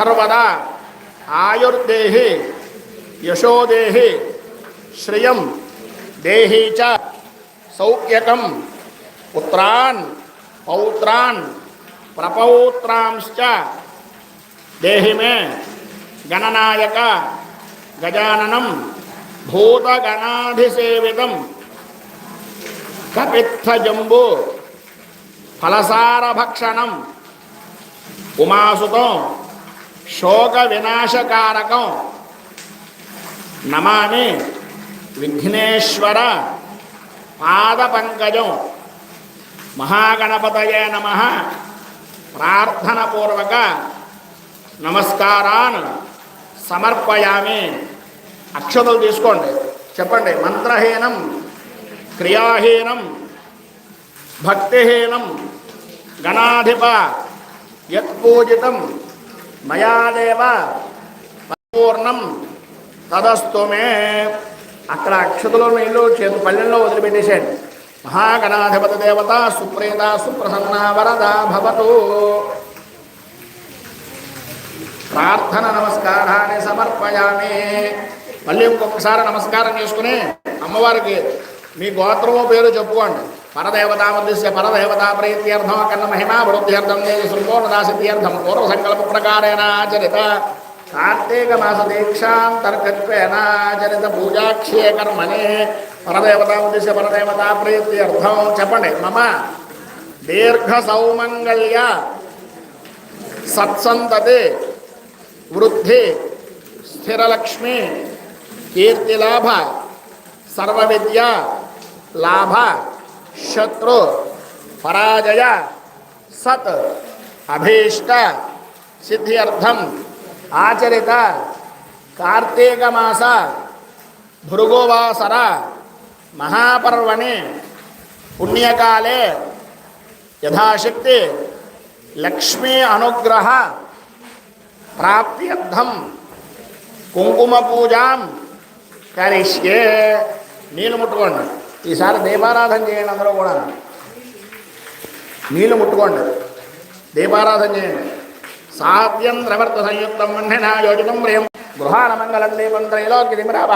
సర్వదా ఆయుర్దేహి యశోదేహి శ్రియం దేహీ చ సౌఖ్యకం పుత్రాన్ పౌత్రాన్ ప్రపౌత్రాంశ్చ. దేహి మే గణనాయక గజాననం భూతగణాధిసేవితం కపిత్థజంబు ఫలసారభక్షణం ఉమాసుతం శోక వినాశకారకం నమామి విఘ్నేశ్వర పాదపంకజం. మహాగణపతయే నమ. ప్రార్థనపూర్వక నమస్కారాన్ సమర్పయామి. అక్షతలు తీసుకోండి. చెప్పండి. మంత్రహీనం క్రియాహీనం భక్తిహీనం గణాధిప యత్పూజితం మయాదేవ పరిపూర్ణం తదస్తుమే అక్కడ అక్షతలో నీళ్ళు చేతు పల్లెల్లో వదిలిపెట్టేశాడు. మహాగణాధిపతి దేవత సుప్రేత సుప్రసన్న వరద భవతు. ప్రార్థన నమస్కారాన్ని సమర్పయామి. మళ్ళీ ఇంకొకసారి నమస్కారం చేసుకుని అమ్మవారికి మీ గోత్రమో పేరు చెప్పుకోండి परदेवता मुद्दे परदेवता प्रीत्यर्थ कन्न महिमा वृद्धियर्थम ने पूर्व संकल्प प्रकारेण आचरित कार्तिक दीक्षा तर्कत्वेन आचरित पूजाक्षे कर्मणे परदेवता मुद्दे परदेवता प्रीत्यर्थम चपणे मम दीर्घ सौमंगल्य सत्संतति वृद्धि, स्थिरलक्ष्मी, कीर्तिलाभ, सर्वविद्या, लाभ शत्रु, पराजय, सत, अभीष्ट सिद्ध्यर्थम आचरित, कार्तिक मास, भृगुवासर, महापर्वणे, पुण्यकाले, यथाशक्ति, लक्ष्मी अनुग्रह, प्राप्त्यर्थम कुंकुम पूजा करिष्ये। नीलमुटकोंडु ఈసారి దీపారాధన చేయండి అందరూ కూడా నీళ్ళు ముట్టుకోండి దీపారాధన చేయండి సాధ్యం ద్రవర్త సంయుక్తం మన్యనా యోజితం ప్రియం గృహాన మంగళం దీపం త్రైలోక్య దిమరాభ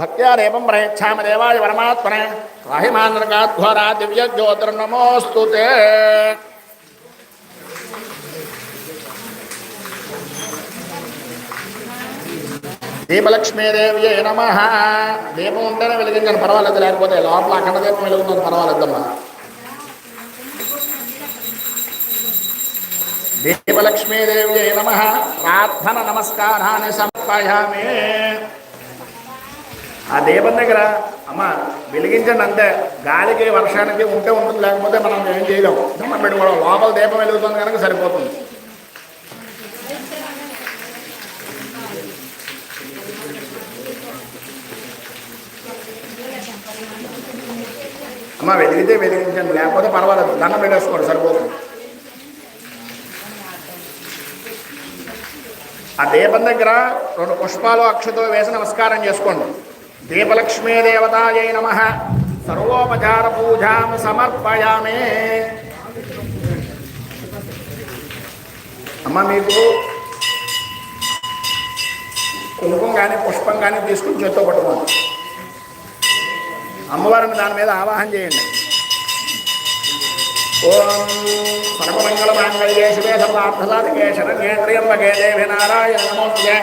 భక్త్యా దీపం ప్రయచ్ఛామ దేవాయ పరమాత్మనే రాహిమాంధ్రకాధ్వరా దివ్య దీపలక్ష్మీదేవి నమ. దీపం ఉంటేనే వెలిగించండి. పర్వాలేదు లేకపోతే లోపల అఖండ దీపం వెలుగుతుంది. పర్వాలేదమ్మా. దీపలక్ష్మీదేవి నమ. ప్రార్థన నమస్కారాన్ని సమర్పయామి. ఆ దీపం దగ్గర అమ్మ వెలిగించండి అంతే. గాలికి వర్షానికి ఉంటే ఉంటుంది లేకపోతే మనం ఏం చేయలేము దండం పెట్టుకోవడం. లోపల దీపం వెలుగుతుంది కనుక సరిపోతుంది. అమ్మ వెలిగితే వెలిగించండి. లేకపోతే పర్వాలేదు. దండం పెట్టేసుకోండి సరిపోతుంది. ఆ దీపం దగ్గర రెండు పుష్పాలు అక్షతో వేసి నమస్కారం చేసుకోండి. దీపలక్ష్మీ దేవతాయై నమ. సర్వోపచార పూజాం సమర్పయామే. అమ్మ మీకు కుంకుమ కానీ పుష్పం కానీ తీసుకుని చేత్తో పట్టుకోండి. అమ్మవారిని దాని మీద ఆవాహన చేయండి ఓం సర్వమంగళ మాంగళ్యే శివే సర్వార్థసాధకే శరణ్యేంద్రియంబకే దేవి నారాయణ నమోస్తుతే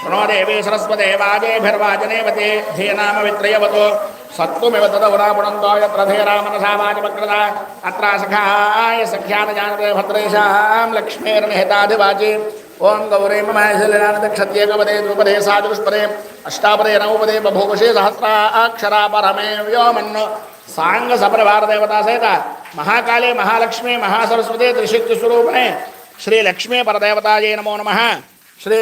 ప్రణో దేవి సరస్వతే వాజేభిర్వాజనేవతే ధీనామ విత్రయవతో సత్వమివ తదవురాపుణంతో యత్ర ధీరామనసా వాజమగ్రద అత్ర సఖాయ సఖ్యాన జానతే భద్రేషాం లక్ష్మీర్నిహితాధివాచి ఓం గౌరీ మహేశలినానద క్షత్యేకపదే ద్రుపదే సాధుష్పదే అష్టాపదే నవపదే బభూషే సహస్రాక్షరా పరమే వ్యోమన్ను. సాంగ సపరివార దేవతా సహిత మహాకాళే మహాలక్ష్మీ మహాసరస్వతే త్రిశక్తి స్వరూపిణే శ్రీ లక్ష్మీ పరదేవతాయే నమో నమ. శ్రీ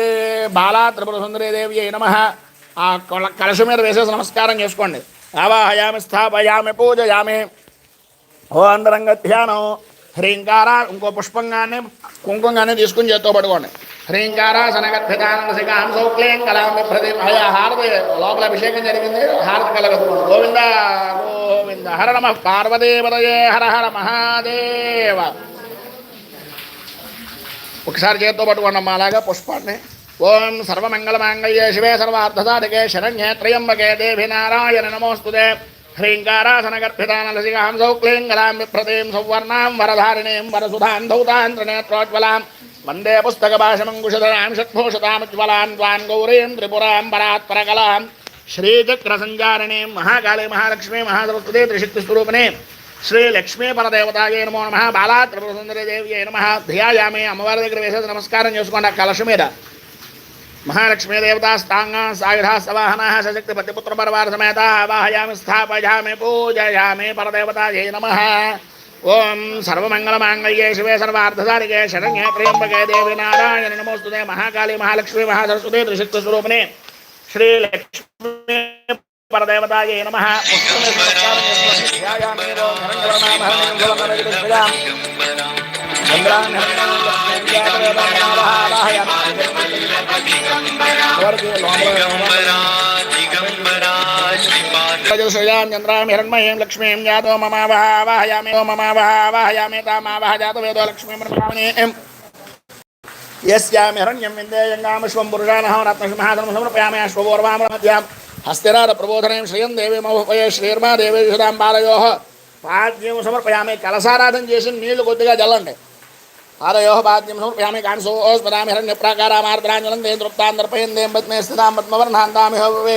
బాలా త్రిపుర సుందరీదేవి నమ. ఆ కల- కలశం మీద వేసేసి నమస్కారం చేసుకోండి. ఆవాహయామి స్థాపయామి పూజయామి. ఓ అందరంగ ధ్యానం. హ్రీంకార ఇంకో పుష్పంగానే కుంకుమంగానే తీసుకుని చేత్తో పడుకోండి. హ్రీంకార శనగద్భితానంద సౌక్లేం కలాం ప్రతి అయ్యా హారతి లోపల అభిషేకం జరిగింది హారతి కలగదు గోవింద గోవింద హర నమ పార్వదేవతయే హర హర మహాదేవ ఒకసారి చేత్తో పట్టుకోండి అలాగా పుష్పాన్ని ఓం సర్వమంగళమాంగళ్యే శివే సర్వార్థసాధకే శరణ్యే త్రయంబకే దేవి నారాయణ నమోస్తుదే హ్రీంకారాసనగర్భితానలసికాం సౌక్లీంగలాం విప్రతీం సౌవర్ణాం వరధారిణీం వరసుధాం ధౌతాంత్రనేత్రోజ్వలాం వందే పుస్తకభాషమంకుశధరాం షట్భూషతాముజ్వలాం త్వాన్ గౌరీం త్రిపురాం పరాత్పరకలాం శ్రీచక్రసంచారిణీం మహాకాళీ మహాలక్ష్మీ మహాసరస్వతి త్రిశక్తిస్వరూపిణి శ్రీ లక్ష్మీ పరదేవతాయే నమో నమ బాలా త్రిపుర దేవి నమ ధ్యాయామి అమ్మవారి దగ్గర వేసేది నమస్కారం చేసుకోండి ఆ కలశ మీద మహాలక్ష్మీ దేవతా స్థాంగ సాయుధా సవాహన సశక్తి పతిపుత్ర పరవార సమేత ఆవాహయామి స్థాపయామి పూజయామి పరదేవతాయే నమ ఓం సర్వమంగళమాంగళ్యే శివే సర్వార్థసారికే శరణ్యే త్రయంబకే దేవి నారాయణ నమోస్తుతే మహాకాళీ మహాలక్ష్మీ మహాసరస్వతి త్రిశక్తి స్వరూపిణి శ్రీ లక్ష్మీ పరదేవతాయే నమ చంద్రాం హిరణ్మయీం లక్ష్మీం జాతో మమావహావాహయామి ఓ మమావహావాహయామి తామావహ జాతో వేదో లక్ష్మీం బ్రహ్మాణీం యస్యామి హిరణ్యం విందేయంగామశ్వం పురుషానహం రత్నసింహాసనం సమర్పయామి అశ్వపూర్వామధ్యాం హస్తిరార ప్రబోధనం శ్రియం దేవి మహోపయ శ్రీర్మా దేవి సుధాం బాలయో పాద్యం సమర్పయామి కలసారాధన చేసి నీళ్లు కొద్దిగా జల్లండి పాదయో పాద్యం సమర్పయామి కాంసోస్మరామి హిరణ్య ప్రాకారామార్ద్రాంజలం దేం తృప్తాం దర్పయం దేం పద్మే స్థితాం పద్మవర్ణాంతామి హోపే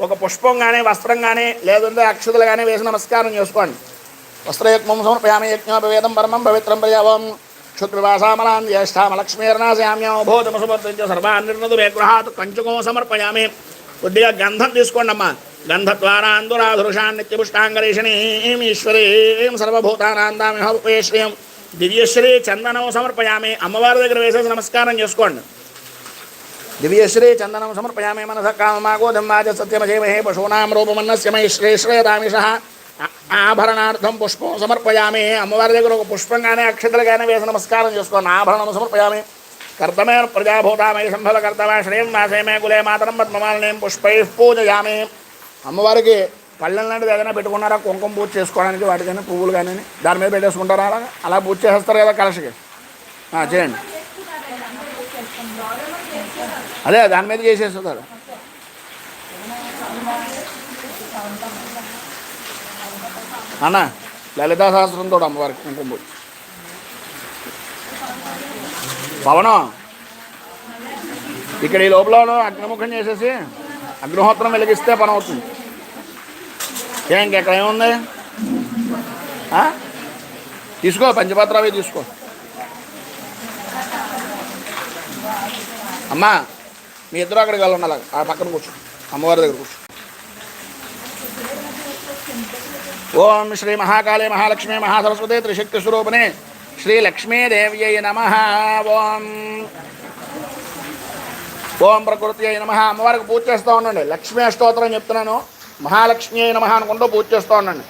ఒక పుష్పం కానీ వస్త్రం కానీ లేదంటే అక్షతలు కానీ వేసి నమస్కారం చేసుకోండి. వస్త్రయజ్ఞం సమర్పయామి యజ్ఞోపవేదం పరమం పవిత్రం ప్రయావం క్షుద్రవాసామలాం జ్యేష్ఠామలక్ష్మీర్నాశయామ్యం భూతము సమర్పించ సర్వాన్ విగ్రహాత్ కంచుకం సమర్పయామి. కొద్దిగా గంధం తీసుకోండమ్మా. గంధద్వారాందురాధురుషాన్ నిత్యపుష్టాంగరేషణీం ఈశ్వరీం సర్వభూతానాందామిహోపేశ్రీం దివ్యశ్రీ చందనం సమర్పయామి. అమ్మవారి దగ్గర వేసేసి నమస్కారం చేసుకోండి. దివ్యశ్రీ చందనం సమర్పయామి మనస కామమాగోధం వాచ సత్యమజేమహే పశూనాం రూపమన్నస్య మై శ్రేశ్రేదామిష ఆభరణార్థం పుష్పం సమర్పయామి అమ్మవారి దగ్గర ఒక పుష్పంగానే అక్షతలుగానే వేసి నమస్కారం చేసుకోండి ఆభరణం సమర్పయామి కర్తమే ప్రజాభూతామై సంభవ కర్తమే శ్రేయం నాశయమే కులే మాతరం పద్మమాలనేం పుష్పై పూజయామి అమ్మవారికి పళ్ళెం లాంటిది ఏదైనా పెట్టుకున్నారా? కుంకుమ పూజ చేసుకోవడానికి వాటికైనా పువ్వులు కానీ దాని మీద పెట్టేసుకుంటారా? అలా అలా పూజ చేసేస్తారు కదా కలశకి. ఆ, చేయండి. అదే దాని మీద చేసేస్తారు అన్న లలితా సహస్రంతో అమ్మవారికి కుంకుమ పవనం ఇక్కడ ఈ లోపల అగ్నిముఖం చేసేసి అగ్నిహోత్రం వెలిగిస్తే పని అవుతుంది. ఏ ఇంకెక్కడ ఏముంది? ఆ? తీసుకో పంచపత్రావి తీసుకో. అమ్మా మీ ఇద్దరు అక్కడికి వెళ్ళండి అలాగ. ఆ పక్కన కూర్చో. అమ్మవారి దగ్గర కూర్చో. ఓం శ్రీ మహాకాళీ మహాలక్ష్మి మహాసరస్వతి త్రిశక్తి స్వరూపిణి శ్రీ లక్ష్మీదేవ్యై నమ. ఓం. ఓం ప్రకృతి అయి నమ. అమ్మవారికి పూజ చేస్తూ ఉండండి. లక్ష్మీ అష్టోత్తరం చెప్తున్నాను. మహాలక్ష్మి అయి నమ అనుకుంటూ పూజ చేస్తూ ఉండండి.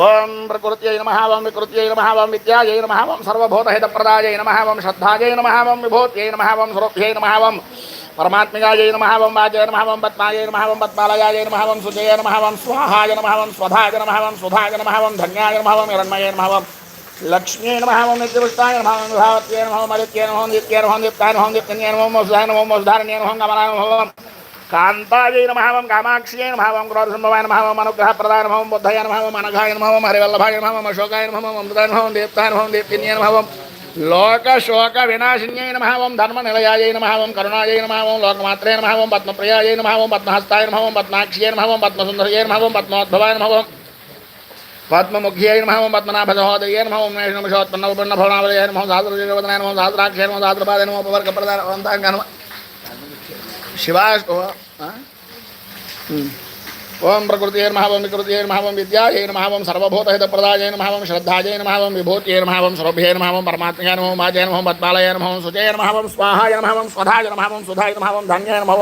ఓం ప్రకృతి అయిన మహావం వికృతి అయిన మహావం ఓం విద్యాయై మహావం ఓం సర్వభూతహిత ప్రదాయై నమ. ఓం శ్రద్ధాయై నమ. ఓం విభూత్యై నమ. ఓం మహావం పరమాత్మికాయై నమ ఓం వాజయ నమ ఓం పద్మాయై నమ ఓం పద్మాలయాయ నమ ఓం సుజయ నమ ఓం స్వాహాయ నమ ఓం స్వధాయ నమ ఓం సుధాయ నమ ఓం ధన్యాయ నమ ఓం హిరణ్మయ నమ ఓం లక్ష్మీ నమ ఓం నిత్యపుష్టాయ నమ ఓం విభావత్యై నమ ఓం అదిత్యై నమ ఓం నిత్యై నమ ఓం నిత్యాయ నమ ఓం నిత్యన్యై నమ ఓం వసుధాయ నమ ఓం వసుధారణ్యై నమ ఓం గమనాయ నమ ఓం కాంతాయై నమ ఓం కామాక్ష్యై నమ ఓం క్రోధసంభవాయ నమ ఓం అనుగ్రహప్రదాయ నమ ఓం బుద్ధయ నమ ఓం అనఘాయ నమ ఓం హరివల్లభాయ నమ ఓం అశోకాయ నమ ఓం అమృతాయ నమ ఓం దీప్తాయ నమ ఓం దీప్తిన్యై నమ ఓం లోక శోక వినాశిన్యై నమ ఓం ధర్మ నిలయాయ నమ ఓం కరుణాయ నమ ఓం లోకమాత్రే నమ ఓం పద్మప్రియాయ నమ ఓం పద్మహస్తాయ నమ ఓం పద్మాక్ష్యై నమ ఓం పద్మసుందరయ నమ ఓం పద్మోద్భవాయ నమ ఓం పద్మముఖ్యై నమ ఓం పద్మనాభసహోదయ నమ ఓం నైష్ణమిషోత్పన్న ఉపన్న భవనావలయ నమ ఓం సాధుర్యోగనాయ నమ ఓం సాధురాక్షయ నమ సాధురపాద నమ ఉపవర్గ ప్రధాన నమ శివాష్టో ఓం ప్రకృతియే మహావం ఓం వికృతియే నమః ఓం విద్యాయే నమః ఓం సర్వభూతహితప్రదాయే నమః ఓం శ్రద్ధాయే మహావం ఓం విభూతియే నమః ఓం స్వరభ్యే నమః ఓం పరమాత్మయే నమః ఓం వాజయ పద్మాలయ నమః ఓం సుజయ నమః స్వాహాయ మహావం స్వధాయ మహావం సుధాయ మహావం ఓం ధన్యాయ నమః